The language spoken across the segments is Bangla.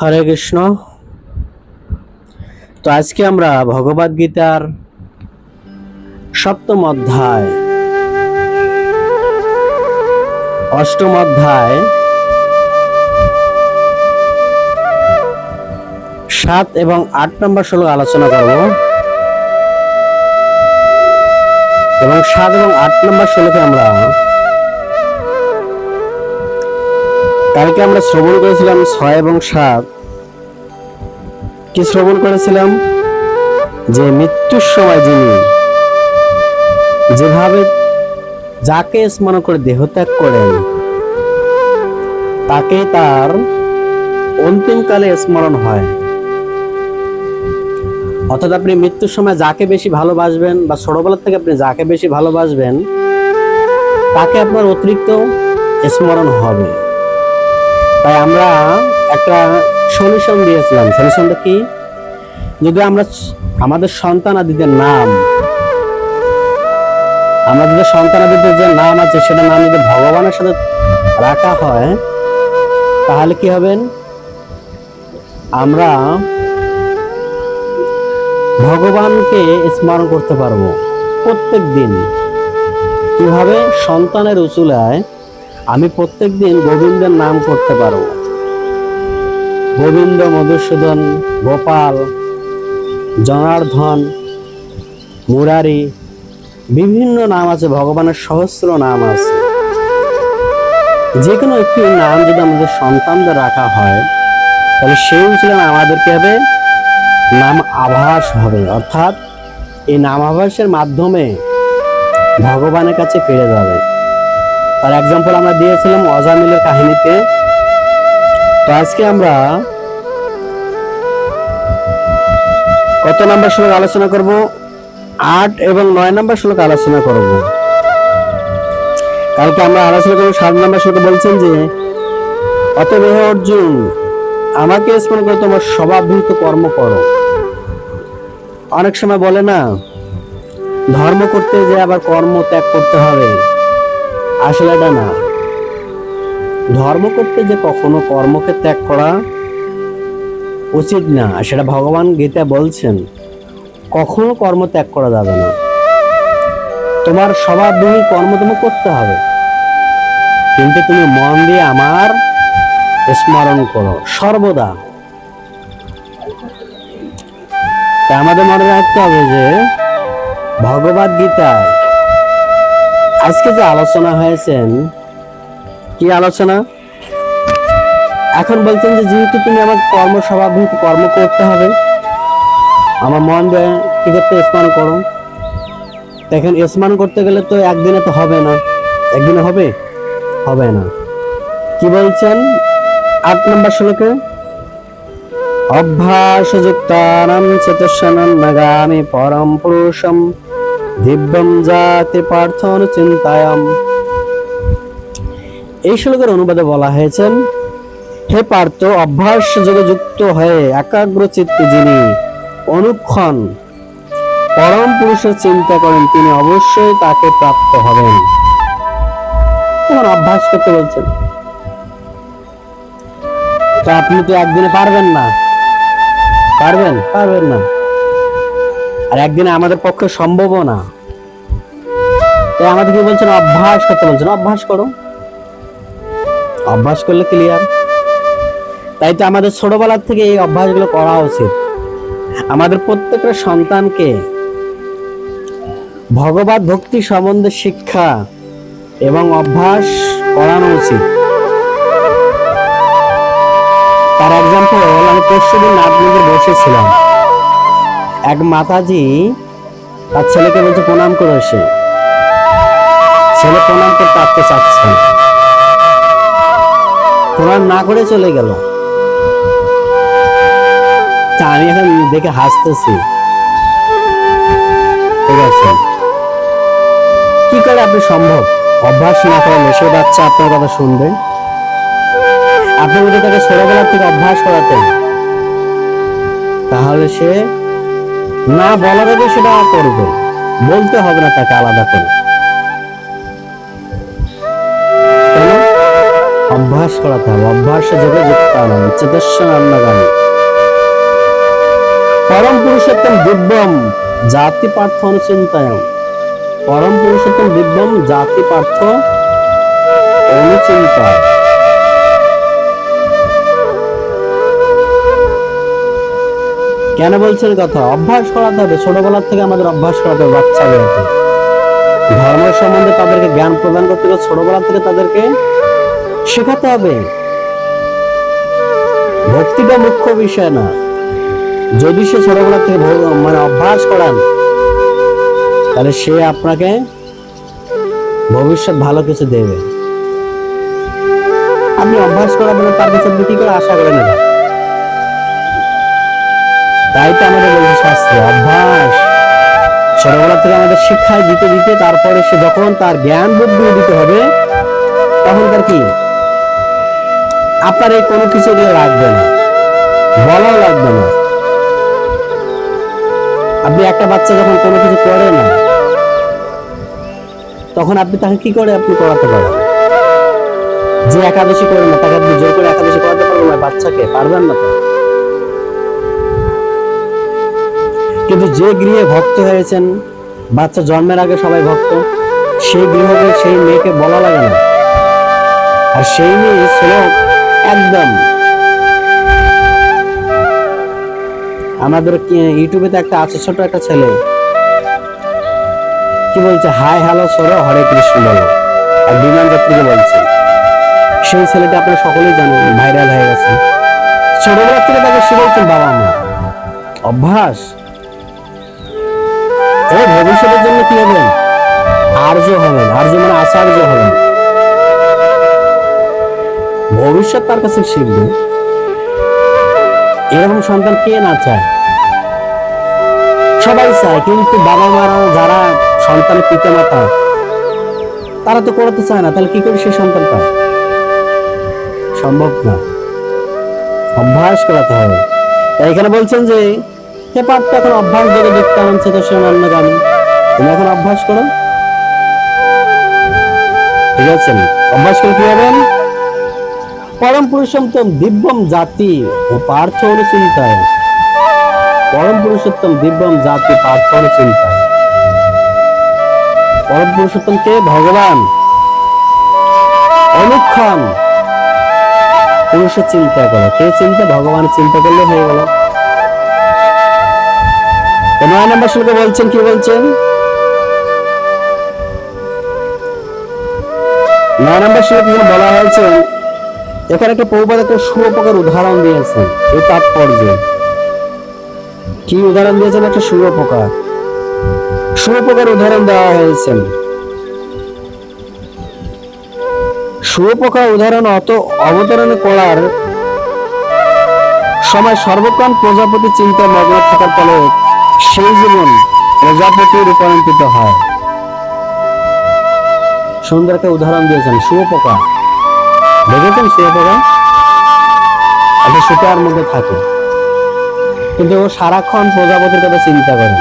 হরে কৃষ্ণ। তো আজকে আমরা ভগবদ গীতার সপ্তম অধ্যায়, অষ্টম অধ্যায়, সাত এবং আট নম্বর শ্লোক আলোচনা করব। এবং সাত এবং আট নম্বর শ্লোকে আমরা কালকে আমরা শ্রবণ করেছিলাম ছয় এবং সাত। কি শ্রবণ করেছিলাম? যে মৃত্যুর সময় যিনি যেভাবে যাকে স্মরণ করে দেহত্যাগ করেন তাকে তার অন্তিমকালে স্মরণ হয়। অর্থাৎ আপনি মৃত্যুর সময় যাকে বেশি ভালোবাসবেন বা ছোটবেলা থেকে আপনি যাকে বেশি ভালোবাসবেন, তাকে আপনার অতিরিক্ত স্মরণ হবে। তাই আমরা একটা সলিউশন দিয়েছিলাম। সলিউশনটা কি? যদি আমরা আমাদের সন্তানাদিদের নাম আমাদের সন্তানাদিদের যে নাম আছে, সেটা নাম যদি ভগবানের সাথে রাখা হয়, তাহলে কি হবেন আমরা ভগবানকে স্মরণ করতে পারব প্রত্যেক দিন কীভাবে? সন্তানের উচুলায় আমি প্রত্যেক দিন গোবিন্দের নাম করতে পারব। গোবিন্দ মধুসূদন, গোপাল জনার্ধন মুরারি, বিভিন্ন নাম আছে, ভগবানের সহস্র নাম আছে। যে কোনো একটি নাম যদি আমাদের সন্তানদের রাখা হয়, তাহলে সেই উচিলান আমাদের কি হবে? নাম আভাস হবে। অর্থাৎ এই নাম আভাসের মাধ্যমে ভগবানের কাছে ফিরে যাবে। তার এক্সাম্পল আমরা দিয়েছিলাম অজামিলের কাহিনীতে তো আজকে আমরা কত নাম্বার শ্লোক আলোচনা করব? আট এবং নয় নাম্বার শ্লোক আলোচনা করব। কালকে আমরা আলোচনা করব সাত নাম্বার শ্লোকে বলছেন যে, অতএব অর্জুন, আমাকে স্মরণ করে তোমার স্বভাবভূত কর্ম করো। অনেক সময় বলে না, ধর্ম করতে যে আবার কর্ম ত্যাগ করতে হবে। আসলে এটা না। ধর্ম করতে যে কখনো কর্মকে ত্যাগ করা উচিত না, সেটা ভগবান গীতা বলছেন, কখনো কর্ম ত্যাগ করা যাবে না। তোমার স্বভাবভূমি কর্ম তুমি করতে হবে। কিন্তু তুমি মন দিয়ে আমার স্মরণ করো, সর্বদা। আমাদের মনে রাখতে হবে যে ভগবদ গীতায় আজকে যে আলোচনা হয়েছেন, কি আলোচনা? এখন বলছেন যে যেহেতু তুমি আমার কর্ম স্বভাবভূত কর্ম করতে হবে, আমার মন কি করতে করো? দেখেন স্মরণ করতে গেলে তো একদিনে তো হবে না। একদিনে হবে? হবে না। কি বলছেন? আট নম্বর শ্লোকে, অভ্যাসযুক্তানাম চেতসানম নাগামি পরম পুরুষম দিব্যম জাতি পার্থন চিন্তায়াম। এই শ্লোকের অনুবাদে বলা হয়েছেন হে পার্থ, অভ্যাস যোগে যুক্ত হয়ে একাগ্র চিত্তে যিনি অনুক্ষণ পরম পুরুষের চিন্তা করেন, তিনি অবশ্যই তাকে প্রাপ্ত হবেন। তোমার অভ্যাস করতে বলছেন। তো আপনি তো একদিনে পারবেন না। পারবেন? পারবেন না। আর একদিনে আমাদের পক্ষে সম্ভবও না। তাই আমাদের কি বলছেন, অভ্যাস করতে বলছেন, অভ্যাস করো। অভ্যাস করলে ক্লিয়ার তাই তো আমাদের ছোটবেলার থেকে এই অভ্যাসগুলো করা উচিত। আমাদের প্রত্যেকটা সন্তানকে ভগবত ভক্তি সম্বন্ধে শিক্ষা এবং অভ্যাস করানো উচিত। তার এক্সাম্পল আমি পরশুদিন নাতনিকে বসেছিলাম। এক মাতাজি তার ছেলেকে বলছে, প্রণাম করে সে ছেলে প্রণাম করতে আসতে চাচ্ছে প্রণাম না করে চলে গেল। তা আমি এখন দেখে হাসতেছি। ঠিক আছে। কি করে আপনি সম্ভব? অভ্যাস না করলে সে বাচ্চা আপনার কথা শুনবে। আপনি যদি তাকে ছোটবেলা থেকে অভ্যাস করাতেন, তাহলে সে না বলার আগে সেটা করবে। বলতে হবে না তাকে আলাদা করে। অভ্যাস করাতে হবে। অভ্যাস যোগে যুক্তানম চেতস্বন অন্নগামী পরম পুরুষোত্তম দিব্যম জাতি পার্থ অনুচিন্তায়ম। পরম পুরুষোত্তম দিব্যম জাতি পার্থ অনুচিন্তায়। কেন বলছেন কথা? অভ্যাস করাতে হবে। ছোটবেলার থেকে আমাদের অভ্যাস করাতে হবে বাচ্চাদেরকে ধর্ম সম্বন্ধে তাদেরকে জ্ঞান প্রদান করতে হবে। ছোটবেলা থেকে তাদেরকে শেখাতে হবে। ভক্তিটা মুখ্য বিষয় না। যদি সে ছোটবেলা থেকে মানে অভ্যাস করান, তাহলে সে আপনাকে ভবিষ্যৎ ভালো কিছু দেবে। আপনি অভ্যাস করাবেন তার কাছে কি করে আশা করে নেবেন? তাই তো আমাদের বলছে শাস্ত্রে অভ্যাস। ছোটবেলা থেকে আমাদের শিক্ষায় দিতে দিতে তারপরে সে যখন তার জ্ঞান বুদ্ধি দিতে হবে তখন তার কি? আপনার এই কোনো কিছু দিয়ে লাগবে না, বলাও লাগবে না। আপনি একটা বাচ্চা যখন কোনো কিছু করে না, তখন আপনি তাকে কি করে আপনি করাতে পারেন? যে একাদশী করে না, তাকে আপনি জোর করে একাদশী করাতে পারবেন না বাচ্চাকে, পারবেন না তো? কিন্তু যে গৃহে ভক্ত হয়েছেন, বাচ্চা জন্মের আগে সবাই ভক্ত, সেই গৃহকে সেই মেয়েকে বলা লাগে না। আর সেই মেয়ে শ্লোক একদম। আমাদের ইউটিউবে একটা আছে, ছোট একটা ছেলে। কি বলছে? হাই, হ্যালো, সরো, হরে কৃষ্ণ বলো। আর বিমান যাত্রীকে বলছে। সেই ছেলেটা আপনারা সকলেই জানেন, ভাইরাল হয়ে গেছে। ছোটবেলা থেকে তাকে শিখেছেন বাবা মা, অভ্যাস? ও ভবিষ্যতের জন্য কি হবেন আর্য হবেন। আর্য মানে আচার্য হবেন। ভবিষ্যৎ তার কাছে শিখবে, এরকম সন্তান কে না চায়? সবাই চায়, কিন্তু বাবা মারা যারা সন্তানের পিতা মাতা তারা তো করতে চায় না। তাহলে কি করে সে সন্তান পায়? সম্ভব না। অভ্যাস করাতে হবে। এখানে বলছেন যে হে পার্থ এখন অভ্যাস যোগে যুক্ত আনছে তো সে অন্য গান। তুমি এখন অভ্যাস করো। ঠিক আছে অভ্যাস করে কি হবেন পরম পুরুষোত্তম দিব্যম জাতি ও পার্থ অনুচিন্তায় পরম পুরুষোত্তম দিব্যম জাতি পার্থ অনুচিন্তায় পরম পুরুষোত্তম কে? ভগবান। অনুক্ষণ। পুরুষের চিন্তা করো। কে চিন্তা? ভগবানের চিন্তা করলে হয়ে গেল। নয় নম্বর শ্লোকে বলছেন, কি বলছেন? নয় নম্বর শ্লোকে বলা হয়েছে, এখানে একটা প্রভুপাদ একটা শুয়োপোকার উদাহরণ দিয়েছেন এই তাৎপর্য। কি উদাহরণ দিয়েছেন? একটা শুয়োপোকা শুয়োপোকার উদাহরণ দেওয়া হয়েছে। শুয়োপোকা উদাহরণ অত অবতরণ করার সময় সর্বক্ষণ প্রজাপতি চিন্তা মগ্ন থাকার ফলে সেই জীবন প্রজাপতি রূপান্তরিত হয়। সুন্দর একটা উদাহরণ দিয়েছেন শুয়োপোকা দেখেছেন শুয়োপোকা একটা সুতার মধ্যে থাকে। কিন্তু ও সারাক্ষণ প্রজাপতির কথা চিন্তা করে।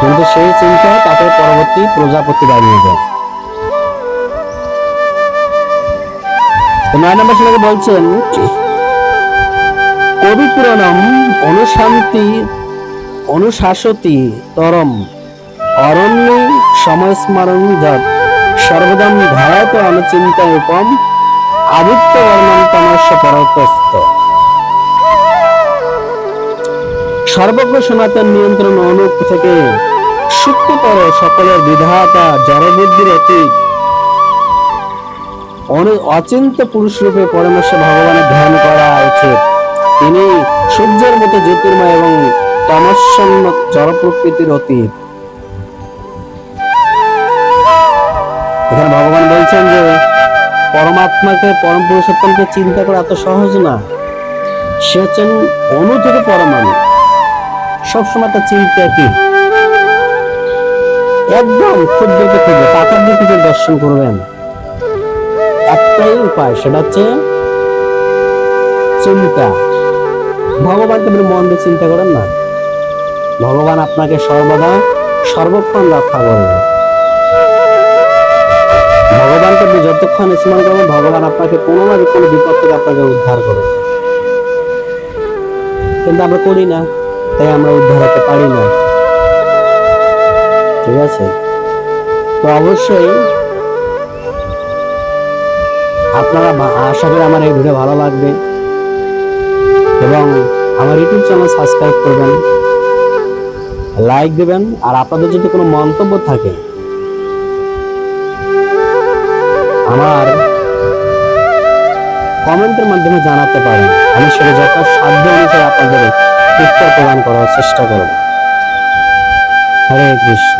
কিন্তু সেই চিন্তা তাকে পরবর্তী প্রজাপতি বানিয়ে দেয়। নয় নম্বর বলছেন, কবি পুরাণম অনুশান্তি অনুশাসতি তরম। অরণ্য সময় স্মরণ যত সর্বদম ধ্যায়ত অনুচিন্তা উপম। আদিত্য বর্ণন তমস্য পরতস্থ সর্বজ্ঞ সনাতন নিয়ন্ত্রণ অনুপ থেকে সূক্ষ্মতর সকলের বিধাতা জড়বুদ্ধির অতীত। অচিন্ত পুরুষ রূপে পরমেশ্বর ভগবানের ধ্যান করা উচিত। তিনি সূর্যের মতো জ্যোতির্ময় এবং তমস্যন্ন জড় প্রকৃতির অতীত। এখানে ভগবান বলছেন যে, পরমাত্মাকে, পরম পুরুষোত্তমকে চিন্তা করা এত সহজ না। সে হচ্ছেন অনু থেকে পরমাণু। সবসময় তার চিন্তা কি একদম ক্ষুদ্র ক্ষুদ্র টাকার দিকে যে দর্শন করবেন, একটাই উপায়, সেটা হচ্ছে চিন্তা। ভগবানকে মন দিয়ে চিন্তা করেন না। ভগবান আপনাকে সর্বদা সর্বক্ষণ রক্ষা করবে। ভগবানকে আপনি যতক্ষণ স্মরণ করবেন, ভগবান আপনাকে কোনো না কোনো বিপদ থেকে আপনাকে উদ্ধার করবে। কিন্তু আমরা করি না, তাই আমরা উদ্ধার হতে পারি না। ঠিক আছে? তো অবশ্যই আপনারা আশা করি আমার এই ভিডিও ভালো লাগবে। এবং আমার ইউটিউব চ্যানেল সাবস্ক্রাইব করবেন। লাইক দেবেন আর আপনাদের যদি কোনো মন্তব্য থাকে, আমার কমেন্টের মাধ্যমে জানাতে পারেন। আমি সেটা যত সাধ্য অনুসারে আপনাদের উত্তর প্রদান করার চেষ্টা করব। হরে কৃষ্ণ।